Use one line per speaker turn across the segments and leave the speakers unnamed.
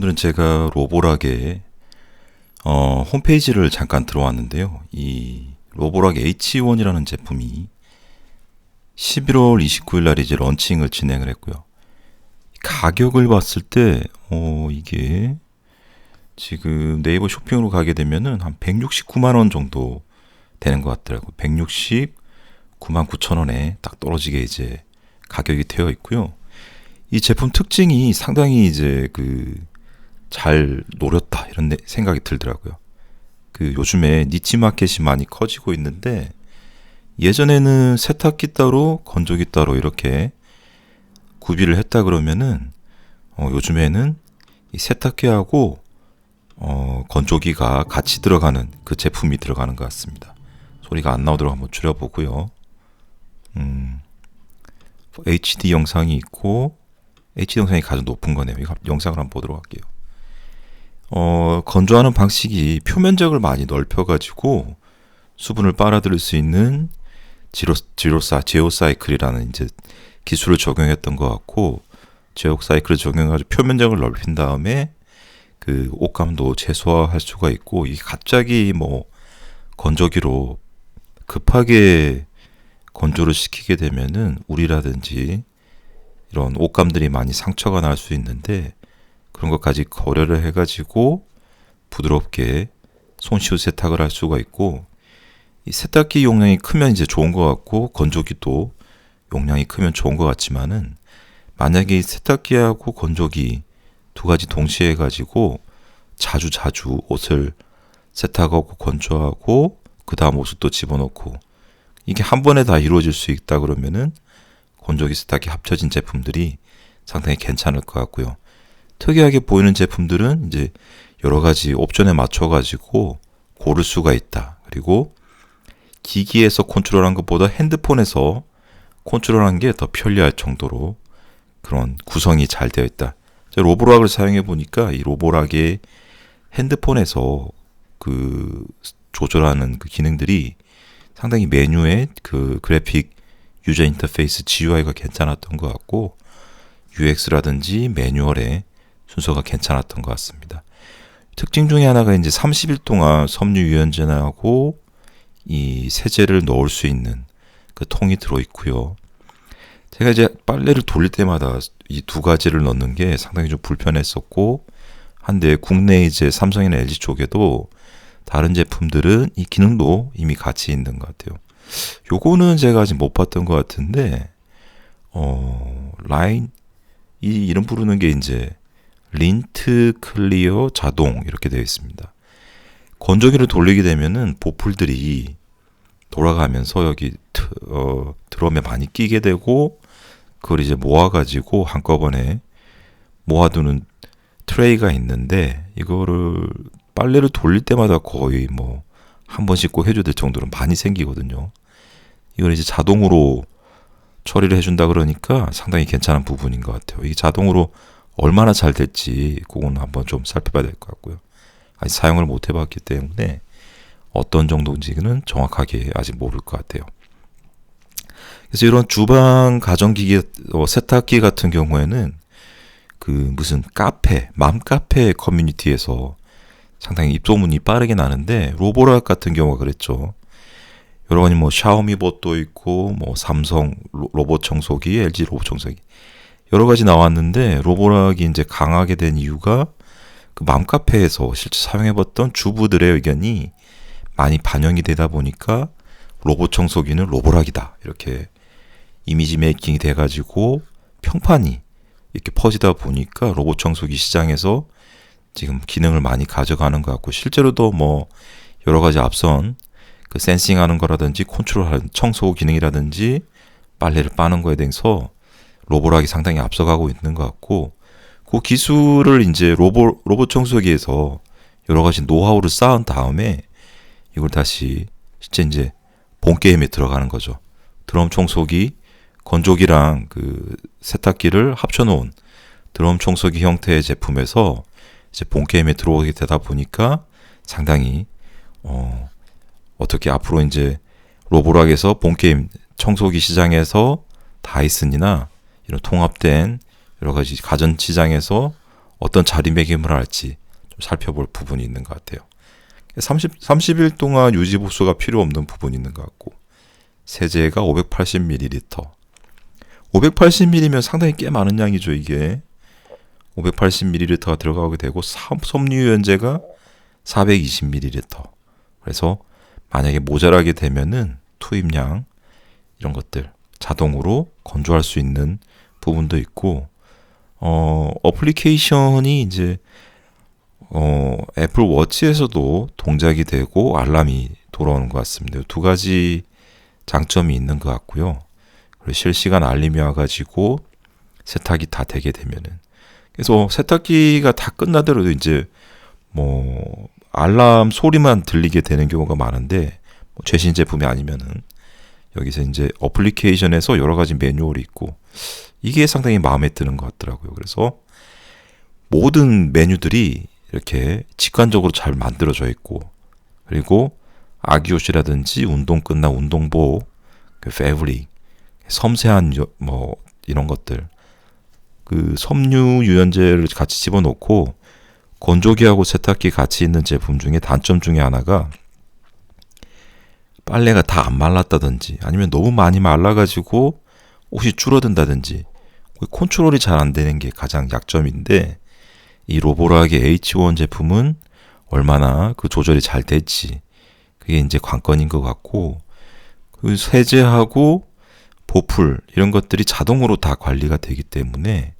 오늘은 제가 로보락의 어, 홈페이지를 잠깐 들어왔는데요. 이 로보락 H1이라는 제품이 11월 29일 날 이제 런칭을 진행을 했고요. 가격을 봤을 때, 어, 이게 지금 네이버 쇼핑으로 가게 되면은 한 169만 원 정도 되는 것 같더라고요. 169만 9천 원에 딱 떨어지게 이제 가격이 되어 있고요. 이 제품 특징이 상당히 이제 그 잘 노렸다 이런 데- 생각이 들더라고요. 그 요즘에 니치 마켓이 많이 커지고 있는데 예전에는 세탁기 따로 건조기 따로 이렇게 구비를 했다 그러면은 어, 요즘에는 이 세탁기하고 어, 건조기가 같이 들어가는 그 제품이 들어가는 것 같습니다. 소리가 안 나오도록 한번 줄여보고요. 음, HD 영상이 있고 HD 영상이 가장 높은 거네요. 이거 영상을 한번 보도록 할게요. 어, 건조하는 방식이 표면적을 많이 넓혀가지고 수분을 빨아들일 수 있는 지로, 지로사, 제오사이클이라는 이제 기술을 적용했던 것 같고, 제오사이클을 적용해가지고 표면적을 넓힌 다음에 그 옷감도 최소화할 수가 있고, 이게 갑자기 뭐 건조기로 급하게 건조를 시키게 되면은 울이라든지 이런 옷감들이 많이 상처가 날 수 있는데 그런 것까지 거래를 해가지고 부드럽게 손쉬운 세탁을 할 수가 있고 이 세탁기 용량이 크면 이제 좋은 것 같고 건조기도 용량이 크면 좋은 것 같지만은 만약에 이 세탁기하고 건조기 두 가지 동시에 해가지고 자주 자주 옷을 세탁하고 건조하고 그 다음 옷을 또 집어넣고 이게 한 번에 다 이루어질 수 있다 그러면은 건조기 세탁기 합쳐진 제품들이 상당히 괜찮을 것 같고요. 특이하게 보이는 제품들은 이제 여러 가지 옵션에 맞춰 가지고 고를 수가 있다. 그리고 기기에서 컨트롤한 것보다 핸드폰에서 컨트롤한 게 더 편리할 정도로 그런 구성이 잘 되어 있다. 로보락을 사용해 보니까 이 로보락의 핸드폰에서 그 조절하는 그 기능들이 상당히 메뉴의 그 그래픽 유저 인터페이스 GUI가 괜찮았던 것 같고 UX라든지 매뉴얼의 순서가 괜찮았던 것 같습니다. 특징 중에 하나가 이제 30일 동안 섬유 유연제하고 이 세제를 넣을 수 있는 그 통이 들어 있고요. 제가 이제 빨래를 돌릴 때마다 이 두 가지를 넣는 게 상당히 좀 불편했었고 한데 국내 이제 삼성이나 LG 쪽에도 다른 제품들은 이 기능도 이미 같이 있는 것 같아요. 요거는 제가 아직 못 봤던 것 같은데 어 라인 이 이름 부르는 게 이제 린트 클리어 자동 이렇게 되어 있습니다. 건조기를 돌리게 되면은 보풀들이 돌아가면서 여기 트, 어, 드럼에 많이 끼게 되고 그걸 이제 모아가지고 한꺼번에 모아두는 트레이가 있는데 이거를 빨래를 돌릴 때마다 거의 뭐 한 번씩 꼭 해줘야 될 정도로 많이 생기거든요. 이걸 이제 자동으로 처리를 해준다 그러니까 상당히 괜찮은 부분인 것 같아요. 이게 자동으로 얼마나 잘 될지 그건 한번 좀 살펴봐야 될 것 같고요. 아직 사용을 못 해봤기 때문에 어떤 정도인지는 정확하게 아직 모를 것 같아요. 그래서 이런 주방 가전기기 어, 세탁기 같은 경우에는 그 무슨 카페 맘카페 커뮤니티에서 상당히 입소문이 빠르게 나는데 로보락 같은 경우가 그랬죠. 여러 가지 뭐 샤오미봇도 있고 뭐 삼성 로- 로봇 청소기, LG 로봇 청소기 여러 가지 나왔는데 로보락이 이제 강하게 된 이유가 그 맘카페에서 실제 사용해봤던 주부들의 의견이 많이 반영이 되다 보니까 로봇 청소기는 로보락이다. 이렇게 이미지 메이킹이 돼가지고 평판이 이렇게 퍼지다 보니까 로봇 청소기 시장에서 지금 기능을 많이 가져가는 것 같고 실제로도 뭐 여러 가지 앞선 그 센싱하는 거라든지 컨트롤하는 청소 기능이라든지 빨래를 빠는 거에 대해서 로보락이 상당히 앞서가고 있는 것 같고 그 기술을 이제 로봇 로봇 청소기에서 여러 가지 노하우를 쌓은 다음에 이걸 다시 실제 이제 본 게임에 들어가는 거죠. 드럼 청소기, 건조기랑 그 세탁기를 합쳐놓은 드럼 청소기 형태의 제품에서 이제 본 게임에 들어오게 되다 보니까 상당히 어 어떻게 앞으로 이제 로보락에서 본 게임 청소기 시장에서 다이슨이나 이런 통합된 여러 가지 가전 시장에서 어떤 자리매김을 할지 좀 살펴볼 부분이 있는 것 같아요. 30, 30일 동안 유지 보수가 필요 없는 부분이 있는 것 같고 세제가 580ml 580ml면 상당히 꽤 많은 양이죠 이게. 580ml가 들어가게 되고 섬유유연제가 420ml 그래서 만약에 모자라게 되면은 투입량 이런 것들 자동으로 건조할 수 있는 부분도 있고 어 어플리케이션이 이제 어 애플 워치에서도 동작이 되고 알람이 돌아오는 것 같습니다. 두 가지 장점이 있는 것 같고요. 그리고 실시간 알림이 와가지고 세탁이 다 되게 되면은 그래서 세탁기가 다 끝나더라도 이제 뭐 알람 소리만 들리게 되는 경우가 많은데 뭐 최신 제품이 아니면은 여기서 이제 어플리케이션에서 여러 가지 매뉴얼이 있고 이게 상당히 마음에 드는 것 같더라고요. 그래서 모든 메뉴들이 이렇게 직관적으로 잘 만들어져 있고 그리고 아기 옷이라든지 운동 끝나 운동복, 그 패브릭, 섬세한 요- 뭐 이런 것들 그 섬유 유연제를 같이 집어넣고 건조기하고 세탁기 같이 있는 제품 중에 단점 중에 하나가 빨래가 다 안 말랐다든지 아니면 너무 많이 말라가지고 옷이 줄어든다든지 그 컨트롤이 잘 안 되는 게 가장 약점인데 이 로보락의 H1 제품은 얼마나 그 조절이 잘 됐지 그게 이제 관건인 것 같고 그 세제하고 보풀 이런 것들이 자동으로 다 관리가 되기 때문에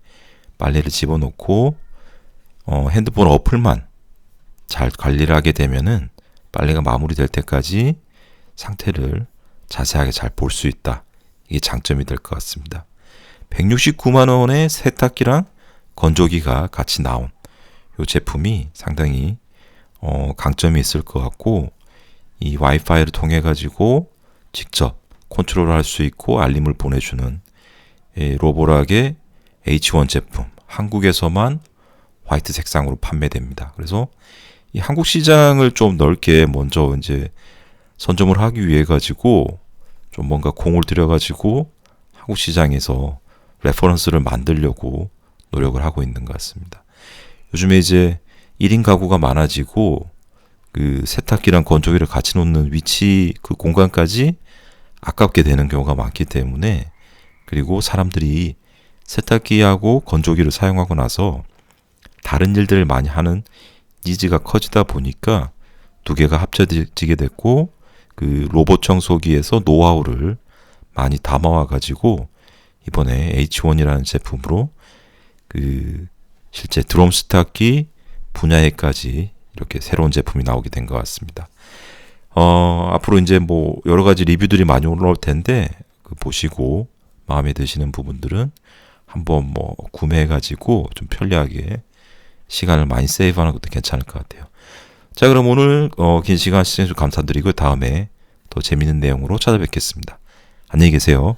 빨래를 집어넣고 어, 핸드폰 어플만 잘 관리를 하게 되면은 빨래가 마무리될 때까지 상태를 자세하게 잘 볼 수 있다. 이게 장점이 될 것 같습니다. 169만 원의 세탁기랑 건조기가 같이 나온 이 제품이 상당히 어, 강점이 있을 것 같고 이 와이파이를 통해 가지고 직접 컨트롤을 할수 있고 알림을 보내주는 이 로보락의 H1 제품 한국에서만 화이트 색상으로 판매됩니다. 그래서 이 한국 시장을 좀 넓게 먼저 이제 선점을 하기 위해 가지고 좀 뭔가 공을 들여 가지고 한국 시장에서 레퍼런스를 만들려고 노력을 하고 있는 것 같습니다. 요즘에 이제 1인 가구가 많아지고 그 세탁기랑 건조기를 같이 놓는 위치 그 공간까지 아깝게 되는 경우가 많기 때문에 그리고 사람들이 세탁기하고 건조기를 사용하고 나서 다른 일들을 많이 하는 니즈가 커지다 보니까 두 개가 합쳐지게 됐고 그 로봇 청소기에서 노하우를 많이 담아와 가지고 이번에 H1이라는 제품으로 그 실제 드럼 스타기 분야에까지 이렇게 새로운 제품이 나오게 된 것 같습니다. 어, 앞으로 이제 뭐 여러 가지 리뷰들이 많이 올라올 텐데 그 보시고 마음에 드시는 부분들은 한번 뭐 구매해 가지고 좀 편리하게 시간을 많이 세이브하는 것도 괜찮을 것 같아요. 자, 그럼 오늘 어, 긴 시간 시청해 주셔서 감사드리고 다음에 더 재밌는 내용으로 찾아뵙겠습니다. 안녕히 계세요.